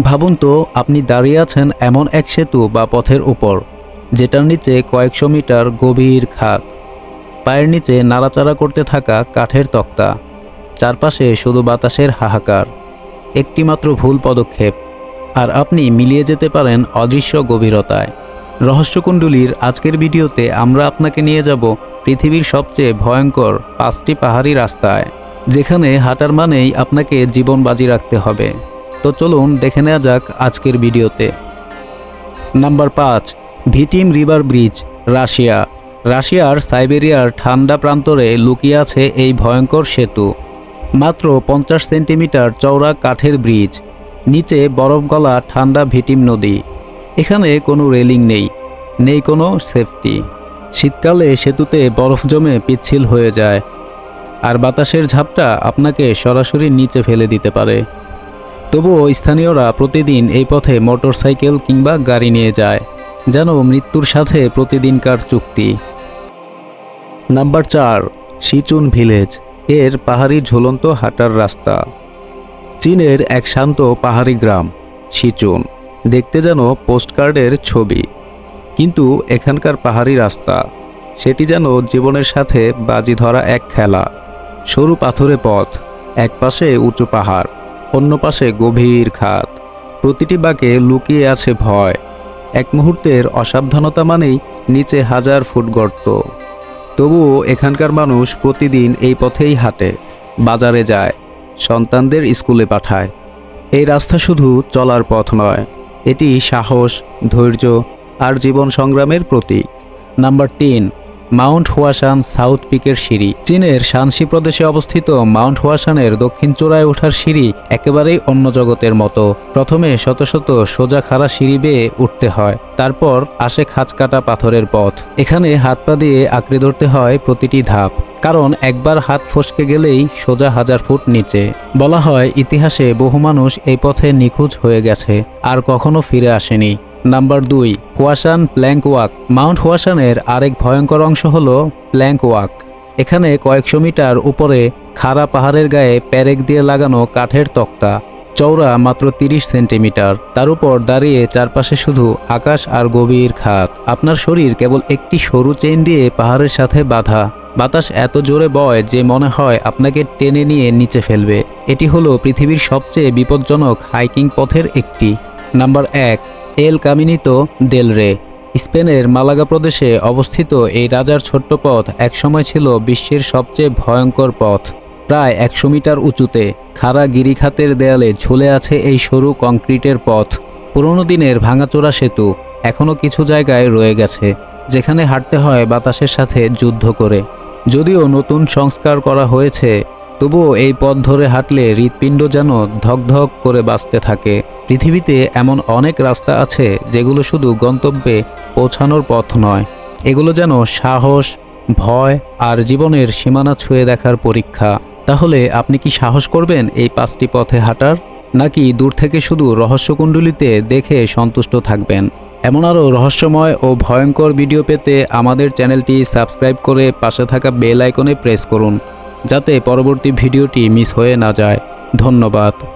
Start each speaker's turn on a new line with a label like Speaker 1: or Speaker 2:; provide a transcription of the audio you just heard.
Speaker 1: ভাবুন তো, আপনি দাঁড়িয়ে আছেন এমন এক সেতু বা পথের উপর, যেটার নিচে কয়েকশো মিটার গভীর খাত পায়ের নিচে নাড়াচাড়া করতে থাকা কাঠের তক্তা। চারপাশে শুধু বাতাসের হাহাকার। একটিমাত্র ভুল পদক্ষেপ। আর আপনি মিলিয়ে যেতে পারেন অদৃশ্য গভীরতায়। রহস্যকুণ্ডলীর আজকের ভিডিওতে আমরা আপনাকে নিয়ে যাব পৃথিবীর সবচেয়ে ভয়ঙ্কর পাঁচটি পাহাড়ি রাস্তায়, যেখানে হাঁটার মানেই আপনাকে জীবন বাজি রাখতে হবে। তো চলুন দেখে নেওয়া যাক আজকের ভিডিওতে। নাম্বার পাঁচ, ভিটিম রিভার ব্রিজ, রাশিয়া। রাশিয়ার সাইবেরিয়ার ঠান্ডা প্রান্তরে লুকিয়ে আছে এই ভয়ঙ্কর সেতু। মাত্র পঞ্চাশ সেন্টিমিটার চওড়া কাঠের ব্রিজ। নিচে বরফ গলা ঠান্ডা ভিটিম নদী। এখানে কোনো রেলিং নেই নেই কোনো সেফটি। শীতকালে সেতুতে বরফ জমে পিচ্ছিল হয়ে যায়। আর বাতাসের ঝাপটা আপনাকে সরাসরি নিচে ফেলে দিতে পারে। তবুও স্থানীয়রা প্রতিদিন এই পথে মোটরসাইকেল কিংবা গাড়ি নিয়ে যায়, যেন মৃত্যুর সাথে প্রতিদিনকার চুক্তি। নাম্বার চার সিচুন ভিলেজ, এর পাহাড়ি ঝুলন্ত হাঁটার রাস্তা। চীনের এক শান্ত পাহাড়ি গ্রাম সিচুন দেখতে যেন পোস্টকার্ডের ছবি। কিন্তু এখানকার পাহাড়ি রাস্তা, সেটি যেন জীবনের সাথে বাজি ধরা এক খেলা, সরু পাথুরে পথ এক পাশে উঁচু পাহাড়। অন্য পাশে গভীর খাত। প্রতিটি বাঁকে লুকিয়ে আছে ভয়। এক মুহূর্তের অসাবধানতা মানেই নিচে হাজার ফুট গর্ত। তবুও এখানকার মানুষ প্রতিদিন এই পথেই হাঁটে, বাজারে যায়, সন্তানদের স্কুলে পাঠায়। এই রাস্তা শুধু চলার পথ নয়, এটি সাহস, ধৈর্য আর জীবন সংগ্রামের প্রতীক। নাম্বার তিন মাউন্ট হুয়াশান সাউথ পিকের সিঁড়ি। চীনের শানসি প্রদেশে অবস্থিত মাউন্ট হুয়াশানের দক্ষিণ চূড়ায় ওঠার সিঁড়ি একেবারেই অন্য জগতের মতো। প্রথমে শত শত সোজা খাড়া সিঁড়ি বেয়ে উঠতে হয়, তারপর আসে খাঁচকাটা পাথরের পথ। এখানে হাত পা দিয়ে আঁকড়ে ধরতে হয় প্রতিটি ধাপ, কারণ একবার হাত ফসকে গেলেই সোজা হাজার ফুট নিচে। বলা হয়, ইতিহাসে বহু মানুষ এই পথে নিখোঁজ হয়ে গেছে, আর কখনো ফিরে আসেনি। নাম্বার দুই হুয়াশান প্ল্যাঙ্ক ওয়াক মাউন্ট হুয়াশানের আরেক ভয়ঙ্কর অংশ হল প্ল্যাঙ্ক ওয়াক এখানে কয়েকশো মিটার উপরে খাড়া পাহাড়ের গায়ে প্যারেক দিয়ে লাগানো কাঠের তক্তা। চওড়া মাত্র তিরিশ সেন্টিমিটার। তার উপর দাঁড়িয়ে চারপাশে শুধু আকাশ আর গভীর খাত। আপনার শরীর কেবল একটি সরু চেইন দিয়ে পাহাড়ের সাথে বাঁধা। বাতাস এত জোরে বয় যে মনে হয় আপনাকে টেনে নিয়ে নিচে ফেলবে। এটি হলো পৃথিবীর সবচেয়ে বিপজ্জনক হাইকিং পথের একটি। নাম্বার এক এল কামিনিতো দেল রে। স্পেনের মালাগা প্রদেশে অবস্থিত এই রাজার ছোট্ট পথ একসময় ছিল বিশ্বের সবচেয়ে ভয়ঙ্কর পথ। প্রায় একশো মিটার উঁচুতে খাড়া গিরিখাতের দেয়ালে ঝুলে আছে এই সরু কংক্রিটের পথ। পুরনো দিনের ভাঙাচোরা সেতু এখনও কিছু জায়গায় রয়ে গেছে, যেখানে হাঁটতে হয় বাতাসের সাথে যুদ্ধ করে। যদিও নতুন সংস্কার করা হয়েছে তবুও এই পথ ধরে হাঁটলে হৃৎপিণ্ড যেন ধকধক করে বাঁচতে থাকে। পৃথিবীতে এমন অনেক রাস্তা আছে যেগুলো শুধু গন্তব্যে পৌঁছানোর পথ নয়। এগুলো যেন সাহস, ভয় আর জীবনের সীমানা ছুঁয়ে দেখার পরীক্ষা। তাহলে আপনি কি সাহস করবেন এই পাঁচটি পথে হাঁটার? নাকি দূর থেকে শুধু রহস্যকুণ্ডলিতে দেখে সন্তুষ্ট থাকবেন? এমন আরও রহস্যময় ও ভয়ঙ্কর ভিডিও পেতে আমাদের চ্যানেলটি সাবস্ক্রাইব করে পাশে থাকা বেল আইকনে প্রেস করুন। যাতে পরবর্তী ভিডিওটি মিস হয়ে না যায়। ধন্যবাদ।